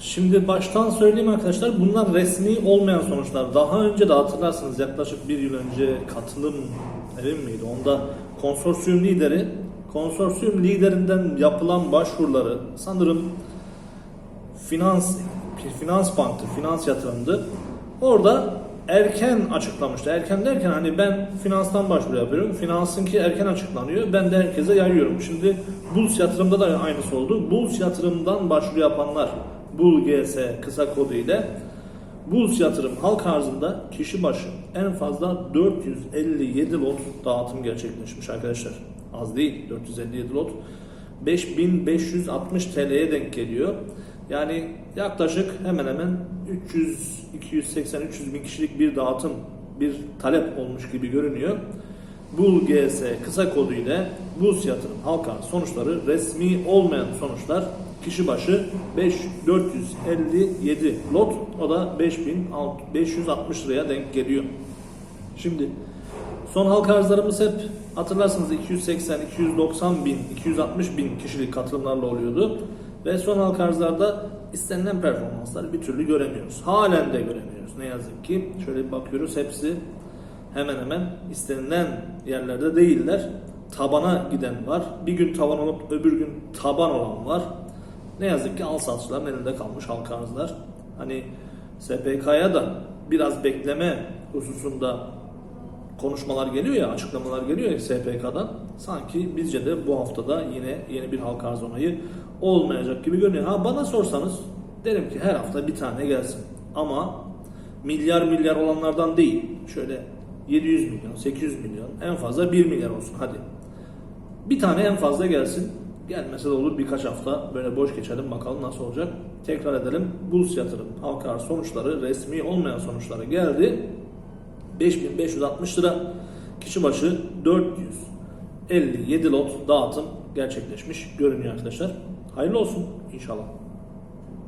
Şimdi baştan söyleyeyim arkadaşlar bunlar resmi olmayan sonuçlar. Daha önce de hatırlarsınız yaklaşık bir yıl önce katılım evim miydi? Onda konsorsiyum lideri konsorsiyum liderinden yapılan başvuruları sanırım finans finans banktı, finans yatırımdı. Orada erken açıklamıştı. Erken derken hani ben finanstan başvuru yapıyorum. Finansınki erken açıklanıyor. Ben de herkese yayıyorum. Şimdi Bulls yatırımda da aynısı oldu. Bulls yatırımdan başvuru yapanlar Bull GS kısa kodu ile Bulls yatırım halk arzında kişi başı en fazla 457 lot dağıtım gerçekleşmiş arkadaşlar. Az değil 457 lot. 5560 TL'ye denk geliyor. Yani yaklaşık hemen hemen 300 280 300 bin kişilik bir dağıtım bir talep olmuş gibi görünüyor. Bul GS kısa kodu ile Bulls yatırım halka sonuçları resmi olmayan sonuçlar kişi başı 5 457 lot o da 5560 liraya denk geliyor. Şimdi son halka arzlarımız hep hatırlarsınız 280, 290 bin, 260 bin kişilik katılımlarla oluyordu. Ve son halka arzlarda istenilen performansları bir türlü göremiyoruz. Halen de göremiyoruz ne yazık ki. Şöyle bakıyoruz hepsi hemen hemen istenilen yerlerde değiller. Tabana giden var. Bir gün tavan olup öbür gün taban olan var. Ne yazık ki al satışların elinde kalmış halka arzlar. Hani SPK'ya da biraz bekleme hususunda konuşmalar geliyor ya, açıklamalar geliyor ya SPK'dan. Sanki bizce de bu haftada yine yeni bir halka arz onayı olmayacak gibi görünüyor. Ha bana sorsanız derim ki her hafta bir tane gelsin. Ama milyar milyar olanlardan değil. Şöyle 700 milyon, 800 milyon, en fazla 1 milyar olsun hadi. Bir tane en fazla gelsin. Gelmese de olur birkaç hafta böyle boş geçelim bakalım nasıl olacak. Tekrar edelim. Bulls yatırım halka sonuçları resmi olmayan sonuçları geldi. 5560 lira kişi başı 457 lot dağıtım gerçekleşmiş görünüyor arkadaşlar. Hayırlı olsun inşallah.